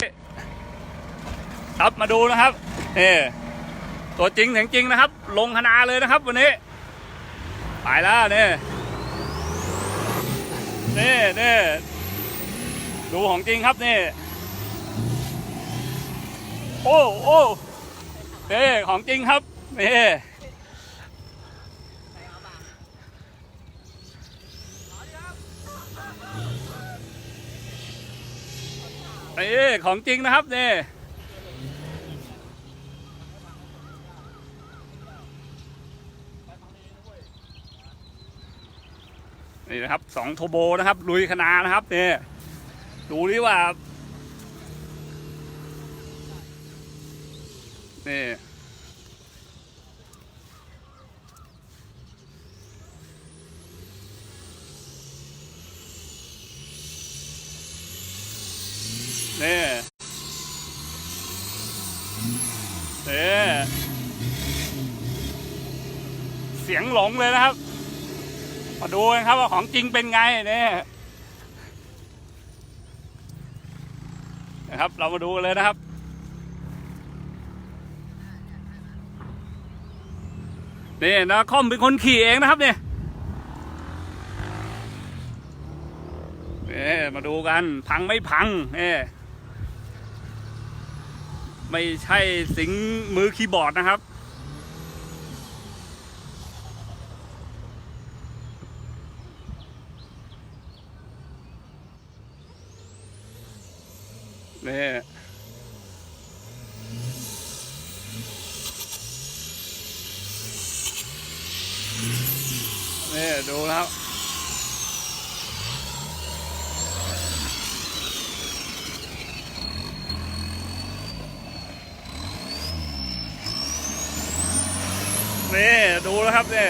ครับมาดูนะครับนี่ตัวจริงเสียงจริงนะครับ ลงคณาเลยนะครับ วันนี้ ไปแล้วนี่นี่นี่ดูของจริงครับนี่ โอ้โอ้นี่ของจริงครับนี่ เอ้ของจริงนะครับเนี่ยนี่นะครับสองโทโบนะครับลุยคณานะครับเนี่ยดูดิว่านี่ นี่นี่เสียงหลงเลยนะครับ มาดูกันครับว่าของจริงเป็นไงเนี่ยนะครับ เรามาดูเลยนะครับนี่นะคอมเป็นคนขี่เองนะครับเนี่ยนี่มาดูกันพังไม่พังนี่ ไม่ใช่สิงมือคีย์บอร์ดนะครับ นี่นี่ดูแล้ว นี่ดูแล้วครับนี่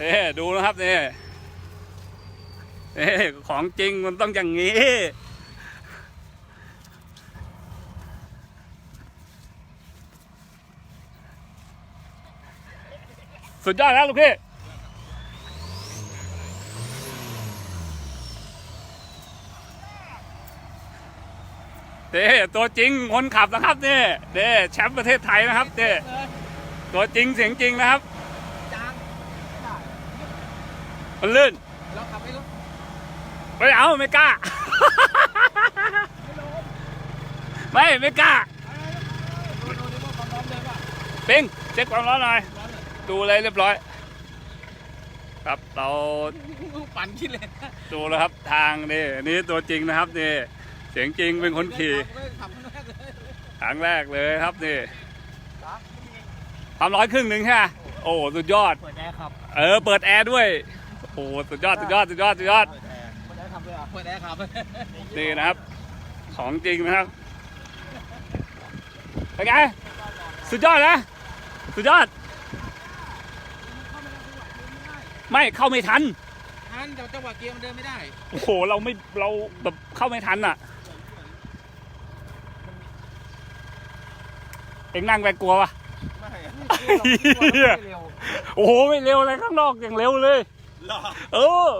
นี่ดูแล้วครับนี่นี่ของจริงมันต้องอย่างนี้สุดยอดแล้วลูกพี่เด้ตัวจริงคนขับนะครับเด้เด้แชมป์ประเทศไทยนะครับเด้ ตัวจริงเสียงจริงนะครับจางมันลื่นเราขับไม่รู้ไม่เอาไม่กล้า ไม่ไม่กล้าดูดูดูว่าความร้อนเดินป่ะปิงเช็คความร้อนหน่อยร้อนเลยดูเลยเรียบร้อย ครับเราปั่นคิดเลยดูแล้วครับทางนี่นี่ตัวจริงนะครับนี่เสียงจริงเป็นคนขี่ขับข้างหน้าเลยครั้งแรกเลยครับนี่ ความร้อนครึ่งหนึ่งใช่ไหมโอ้สุดยอด เปิดแอร์ขับ เออ เปิดแอร์ด้วย โอ้สุดยอดสุดยอดสุดยอดสุดยอด เปิดแอร์เปิดแอร์ขับเลยอะเปิดแอร์ขับนี่นะครับ ของจริงนะครับ เป็นไง สุดยอดนะ สุดยอด ไม่เข้าไม่ทัน ทันแต่จังหวะเกียร์มันเดินไม่ได้ โอ้โห เราไม่ เราแบบเข้าไม่ทันอะ เอ็งนั่งไปกลัวปะไม่ โอ้โหไม่เร็วเลยข้างนอกอย่างเร็วเลยเออ